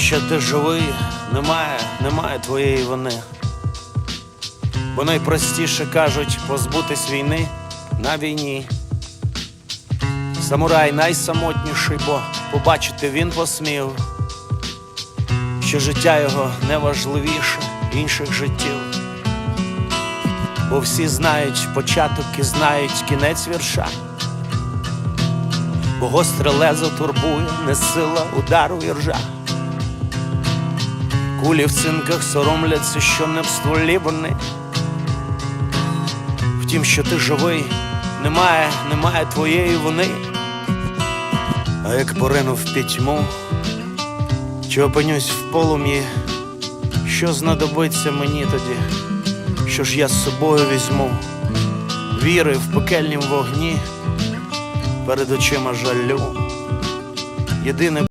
що ти живий, немає, немає твоєї вини. Бо найпростіше кажуть позбутись війни на війні. Самурай найсамотніший, бо побачити він посмів, що життя його не важливіше інших життів. Бо всі знають початок і знають кінець вірша. Бо гостре лезо турбує, не сила удару віржа. Кулі в цинках соромляться, що не в стволі вони. Втім, що ти живий, немає, немає твоєї вини. А як поринув в пітьму, чи опинюсь в полум'ї, що знадобиться мені тоді, що ж я з собою візьму, віри в пекельнім вогні, перед очима жалю. Єдине